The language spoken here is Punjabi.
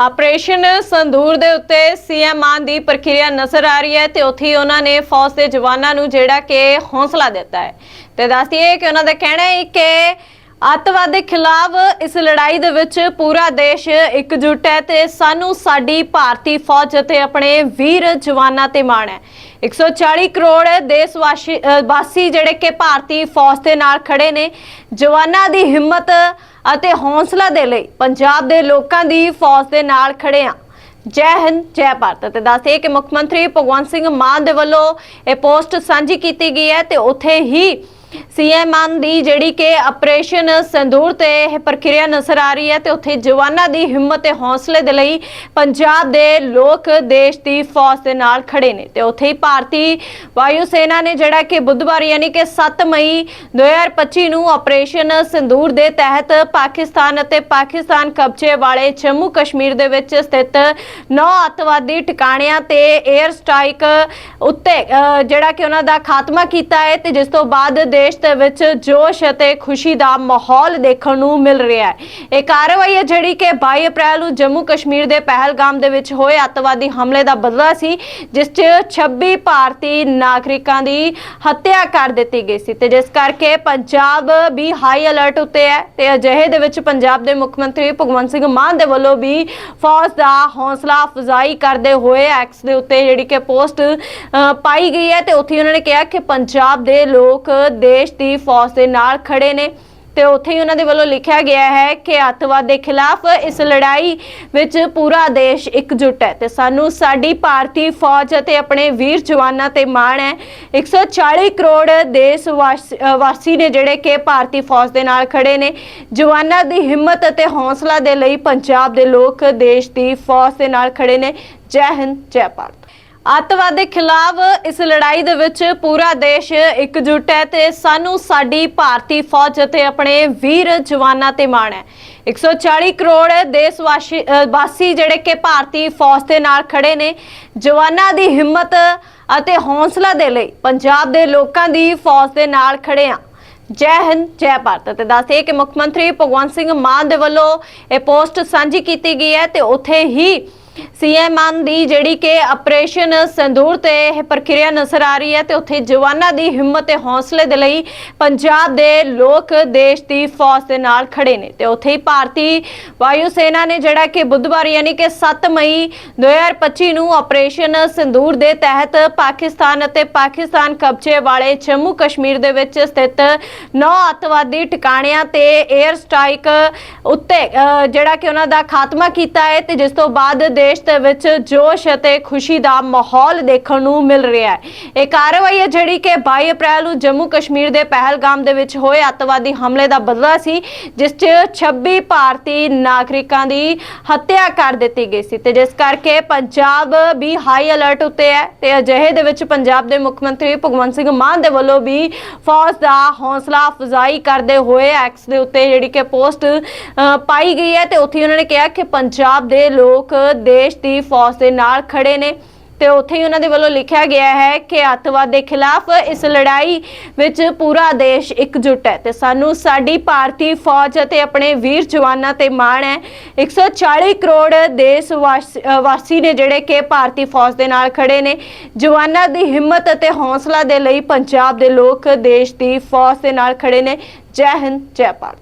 ਆਪਰੇਸ਼ਨ ਸੰਧੂਰ ਦੇ ਉੱਤੇ ਸੀਐਮ ਮਾਨ ਦੀ ਪ੍ਰਕਿਰਿਆ ਨਜ਼ਰ ਆ ਰਹੀ ਹੈ ਤੇ ਉੱਥੇ ਉਹਨਾਂ ਨੇ ਫੌਜ ਦੇ ਜਵਾਨਾਂ ਨੂੰ ਜਿਹੜਾ ਕਿ ਹੌਸਲਾ ਦਿੱਤਾ ਹੈ। ਤੇ ਦੱਸਦੀਏ ਕਿ ਉਹਨਾਂ ਦਾ ਕਹਿਣਾ ਹੈ ਕਿ ਅੱਤਵਾਦ ਦੇ ਖਿਲਾਫ ਇਸ ਲੜਾਈ ਦੇ ਵਿੱਚ ਪੂਰਾ ਦੇਸ਼ ਇਕਜੁੱਟ ਹੈ ਤੇ ਸਾਨੂੰ ਸਾਡੀ ਭਾਰਤੀ ਫੌਜ ਅਤੇ ਆਪਣੇ ਵੀਰ ਜਵਾਨਾਂ ਤੇ ਮਾਣ ਹੈ। 140 ਕਰੋੜ ਦੇਸ਼ ਵਾਸੀ ਵਾਸੀ ਜਿਹੜੇ ਕਿ ਭਾਰਤੀ ਫੌਜ ਦੇ ਨਾਲ ਖੜੇ ਨੇ, ਜਵਾਨਾਂ ਦੀ ਹਿੰਮਤ ਅਤੇ ਹੌਸਲਾ ਦੇ ਲਈ ਪੰਜਾਬ ਦੇ ਲੋਕਾਂ ਦੀ ਫੌਜ ਦੇ ਨਾਲ ਖੜੇ ਆ ਜੈ ਹਿੰਦ, ਜੈ ਭਾਰਤ। ਤੇ ਦੱਸਦੇ ਕਿ ਮੁੱਖ ਮੰਤਰੀ ਭਗਵੰਤ ਸਿੰਘ ਮਾਨ ਦੇ ਵੱਲੋਂ ਇਹ ਪੋਸਟ ਸਾਂਝੀ ਕੀਤੀ ਗਈ ਹੈ ਤੇ ਉੱਥੇ ਹੀ ਸੀਐਮ ਮਾਨ ਦੀ ਜਿਹੜੀ ਕਿ ਆਪਰੇਸ਼ਨ ਸੰਦੂਰ ਤੇ ਇਹ ਪ੍ਰਕਿਰਿਆ ਨਜ਼ਰ ਆ ਰਹੀ ਹੈ ਤੇ ਉੱਥੇ ਜਵਾਨਾਂ ਦੀ ਹਿੰਮਤ ਤੇ ਹੌਸਲੇ ਦੇ ਲਈ ਪੰਜਾਬ ਦੇ ਲੋਕ ਦੇਸ਼ ਦੀ ਫੌਜ ਦੇ ਨਾਲ ਖੜੇ ਨੇ ਤੇ ਉੱਥੇ ਹੀ ਭਾਰਤੀ ਵਾਯੂ ਸੈਨਾ ਨੇ ਜਿਹੜਾ ਕਿ ਬੁੱਧਵਾਰ ਯਾਨੀ ਕਿ 7 ਮਈ 2025 ਨੂੰ ਆਪਰੇਸ਼ਨ ਸੰਦੂਰ ਦੇ ਤਹਿਤ ਪਾਕਿਸਤਾਨ ਅਤੇ ਪਾਕਿਸਤਾਨ ਕਬਜ਼ੇ ਵਾਲੇ ਜੰਮੂ ਕਸ਼ਮੀਰ ਦੇ ਵਿੱਚ ਸਥਿਤ ਨੌ ਅੱਤਵਾਦੀ ਟਿਕਾਣਿਆਂ ਤੇ 에ਅਰ ਸਟ੍ਰਾਈਕ ਉੱਤੇ ਅਹ, ਜਿਹੜਾ ਕਿ ਉਹਨਾਂ ਦਾ ਖਾਤਮਾ ਕੀਤਾ ਹੈ ਤੇ ਜਿਸ ਤੋਂ ਬਾਅਦ ਦੇ ਦੇਸ਼ ਦੇ ਵਿੱਚ ਜੋਸ਼ ਅਤੇ ਖੁਸ਼ੀ ਦਾ ਮਾਹੌਲ ਦੇਖਣ ਨੂੰ ਮਿਲ ਰਿਹਾ ਹੈ। ਇਹ ਕਾਰਵਾਈ ਹੈ ਜਿਹੜੀ ਕਿ 22 ਅਪ੍ਰੈਲ ਨੂੰ ਜੰਮੂ ਕਸ਼ਮੀਰ ਦੇ ਪਹਿਲਗਾਮ ਦੇ ਵਿੱਚ ਹੋਏ ਅੱਤਵਾਦੀ ਹਮਲੇ ਦਾ ਬਦਲਾ ਸੀ ਜਿਸ 'ਚ 26 ਭਾਰਤੀ ਨਾਗਰਿਕਾਂ ਦੀ ਹੱਤਿਆ ਕਰ ਦਿੱਤੀ ਗਈ ਸੀ ਤੇ ਜਿਸ ਕਰਕੇ ਪੰਜਾਬ ਵੀ ਹਾਈ ਅਲਰਟ ਉੱਤੇ ਹੈ ਤੇ ਅਜਿਹੇ ਦੇ ਵਿੱਚ ਪੰਜਾਬ ਦੇ ਮੁੱਖ ਮੰਤਰੀ ਭਗਵੰਤ ਸਿੰਘ ਮਾਨ ਦੇ ਵੱਲੋਂ ਵੀ ਫੌਜ ਦਾ ਹੌਸਲਾ ਅਫਜ਼ਾਈ ਕਰਦੇ ਹੋਏ ਐਕਸ ਦੇ ਉੱਤੇ ਜਿਹੜੀ ਕਿ ਪੋਸਟ ਅ, ਪਾਈ ਗਈ ਹੈ ਤੇ ਉੱਥੇ ਉਹਨਾਂ ਨੇ ਕਿਹਾ ਕਿ ਪੰਜਾਬ ਦੇ ਲੋਕ ਦੇਸ਼ ਦੀ ਫੌਜ ਦੇ ਨਾਲ ਖੜੇ ਨੇ ਤੇ ਉੱਥੇ ਹੀ ਉਹਨਾਂ ਦੇ ਵੱਲੋਂ ਲਿਖਿਆ ਗਿਆ ਹੈ ਕਿ ਅੱਤਵਾਦ ਦੇ ਖਿਲਾਫ ਇਸ ਲੜਾਈ ਵਿੱਚ ਪੂਰਾ ਦੇਸ਼ ਇਕਜੁੱਟ ਹੈ। ਤੇ ਸਾਨੂੰ ਸਾਡੀ ਭਾਰਤੀ ਫੌਜ ਅਤੇ ਆਪਣੇ ਵੀਰ ਜਵਾਨਾਂ ਤੇ ਮਾਣ ਹੈ। 140 ਕਰੋੜ ਦੇਸ਼ ਵਾਸ- ਵਾਸੀ ਨੇ ਜਿਹੜੇ ਕਿ ਭਾਰਤੀ ਫੌਜ ਦੇ ਨਾਲ ਖੜੇ ਨੇ। ਜਵਾਨਾਂ ਦੀ ਹਿੰਮਤ ਅਤੇ ਹੌਸਲਾ ਦੇ ਲਈ ਪੰਜਾਬ ਦੇ ਲੋਕ ਦੇਸ਼ ਦੀ ਫੌਜ ਦੇ ਨਾਲ ਖੜੇ ਨੇ। ਜੈ ਹਿੰਦ, ਜੈ ਭਾਰਤ। ਅੱਤਵਾਦ ਦੇ ਖਿਲਾਫ ਇਸ ਲੜਾਈ ਦੇ ਵਿੱਚ ਪੂਰਾ ਦੇਸ਼ ਇਕਜੁੱਟ ਹੈ ਤੇ ਸਾਨੂੰ ਸਾਡੀ ਭਾਰਤੀ ਫੌਜ ਅਤੇ ਆਪਣੇ ਵੀਰ ਜਵਾਨਾਂ ਤੇ ਮਾਣ ਹੈ। 140 ਕਰੋੜ ਦੇਸ਼ ਵਾਸੀ ਵਾਸੀ ਜਿਹੜੇ ਕਿ ਭਾਰਤੀ ਫੌਜ ਦੇ ਨਾਲ ਖੜੇ ਨੇ, ਜਵਾਨਾਂ ਦੀ ਹਿੰਮਤ ਅਤੇ ਹੌਸਲਾ ਦੇ ਲਈ ਪੰਜਾਬ ਦੇ ਲੋਕਾਂ ਦੀ ਫੌਜ ਦੇ ਨਾਲ ਖੜੇ ਆ ਜੈ ਹਿੰਦ, ਜੈ ਭਾਰਤ। ਤੇ ਦੱਸਦੇ ਕਿ ਮੁੱਖ ਮੰਤਰੀ ਭਗਵੰਤ ਸਿੰਘ ਮਾਨ ਦੇ ਵੱਲੋਂ ਇਹ ਪੋਸਟ ਸਾਂਝੀ ਕੀਤੀ ਗਈ ਹੈ ਤੇ ਉੱਥੇ ਹੀ ਸੀਐਮ ਮਾਨ ਦੀ ਜਿਹੜੀ ਕਿ ਆਪਰੇਸ਼ਨ ਸੰਦੂਰ ਤੇ ਇਹ ਪ੍ਰਕਿਰਿਆ ਨਜ਼ਰ ਆ ਰਹੀ ਹੈ ਤੇ ਉੱਥੇ ਜਵਾਨਾਂ ਦੀ ਹਿੰਮਤ ਤੇ ਹੌਸਲੇ ਦੇ ਲਈ ਪੰਜਾਬ ਦੇ ਲੋਕ ਦੇਸ਼ ਦੀ ਫੌਜ ਦੇ ਨਾਲ ਖੜੇ ਨੇ ਤੇ ਉੱਥੇ ਹੀ ਭਾਰਤੀ ਵਾਯੂ ਸੈਨਾ ਨੇ ਜਿਹੜਾ ਕਿ ਬੁੱਧਵਾਰ ਯਾਨੀ ਕਿ 7 ਮਈ 2025 ਨੂੰ ਆਪਰੇਸ਼ਨ ਸੰਦੂਰ ਦੇ ਤਹਿਤ ਪਾਕਿਸਤਾਨ ਅਤੇ ਪਾਕਿਸਤਾਨ ਕਬਜ਼ੇ ਵਾਲੇ ਜੰਮੂ ਕਸ਼ਮੀਰ ਦੇ ਵਿੱਚ ਸਥਿਤ ਨੌ ਅੱਤਵਾਦੀ ਟਿਕਾਣਿਆਂ ਤੇ 에ਅਰ ਸਟ੍ਰਾਈਕ ਉੱਤੇ ਅਹ, ਜਿਹੜਾ ਕਿ ਉਹਨਾਂ ਦਾ ਖਾਤਮਾ ਕੀਤਾ ਹੈ ਤੇ ਜਿਸ ਤੋਂ ਬਾਅਦ ਦੇਸ਼ ਦੇ ਵਿੱਚ ਜੋਸ਼ ਅਤੇ ਖੁਸ਼ੀ ਦਾ ਮਾਹੌਲ ਦੇਖਣ ਨੂੰ ਮਿਲ ਰਿਹਾ ਹੈ। ਇਹ ਕਾਰਵਾਈ ਹੈ ਜਿਹੜੀ ਕਿ 22 ਅਪ੍ਰੈਲ ਨੂੰ ਜੰਮੂ ਕਸ਼ਮੀਰ ਦੇ ਪਹਿਲਗਾਮ ਦੇ ਵਿੱਚ ਹੋਏ ਅੱਤਵਾਦੀ ਹਮਲੇ ਦਾ ਬਦਲਾ ਸੀ ਜਿਸ 'ਚ 26 ਭਾਰਤੀ ਨਾਗਰਿਕਾਂ ਦੀ ਹੱਤਿਆ ਕਰ ਦਿੱਤੀ ਗਈ ਸੀ। ਤੇ ਜਿਸ ਕਰਕੇ ਪੰਜਾਬ ਵੀ ਹਾਈ ਅਲਰਟ ਉੱਤੇ ਹੈ ਤੇ ਅਜਿਹੇ ਦੇ ਵਿੱਚ ਪੰਜਾਬ ਦੇ ਮੁੱਖ ਮੰਤਰੀ ਭਗਵੰਤ ਸਿੰਘ ਮਾਨ ਦੇ ਵੱਲੋਂ ਵੀ ਫੌਜ ਦਾ ਹੌਸਲਾ ਅਫਜ਼ਾਈ ਕਰਦੇ ਹੋਏ ਐਕਸ ਦੇ ਉੱਤੇ ਜਿਹੜੀ ਕਿ ਪੋਸਟ ਅ, ਪਾਈ ਗਈ ਹੈ ਤੇ ਉੱਥੇ ਉਹਨਾਂ ਨੇ ਕਿਹਾ ਕਿ ਪੰਜਾਬ ਦੇ ਲੋਕ ਦੇਸ਼ ਦੀ ਫੌਜ ਦੇ ਨਾਲ ਖੜੇ ਨੇ ਤੇ ਉੱਥੇ ਹੀ ਉਹਨਾਂ ਦੇ ਵੱਲੋਂ ਲਿਖਿਆ ਗਿਆ ਹੈ ਕਿ ਅੱਤਵਾਦ ਦੇ ਖਿਲਾਫ ਇਸ ਲੜਾਈ ਵਿੱਚ ਪੂਰਾ ਦੇਸ਼ ਇਕਜੁੱਟ ਹੈ ਤੇ ਸਾਨੂੰ ਸਾਡੀ ਭਾਰਤੀ ਫੌਜ ਅਤੇ ਆਪਣੇ ਵੀਰ ਜਵਾਨਾਂ ਤੇ ਮਾਣ ਹੈ। 140 ਕਰੋੜ ਦੇਸ਼ ਵਾਸ- ਵਾਸੀ ਨੇ ਜਿਹੜੇ ਕਿ ਭਾਰਤੀ ਫੌਜ ਦੇ ਨਾਲ ਖੜੇ ਨੇ। ਜਵਾਨਾਂ ਦੀ ਹਿੰਮਤ ਅਤੇ ਹੌਸਲਾ ਦੇ ਲਈ ਪੰਜਾਬ ਦੇ ਲੋਕ ਦੇਸ਼ ਦੀ ਫੌਜ ਦੇ ਨਾਲ ਖੜੇ ਨੇ। ਜੈ ਹਿੰਦ, ਜੈ ਭਾਰਤ।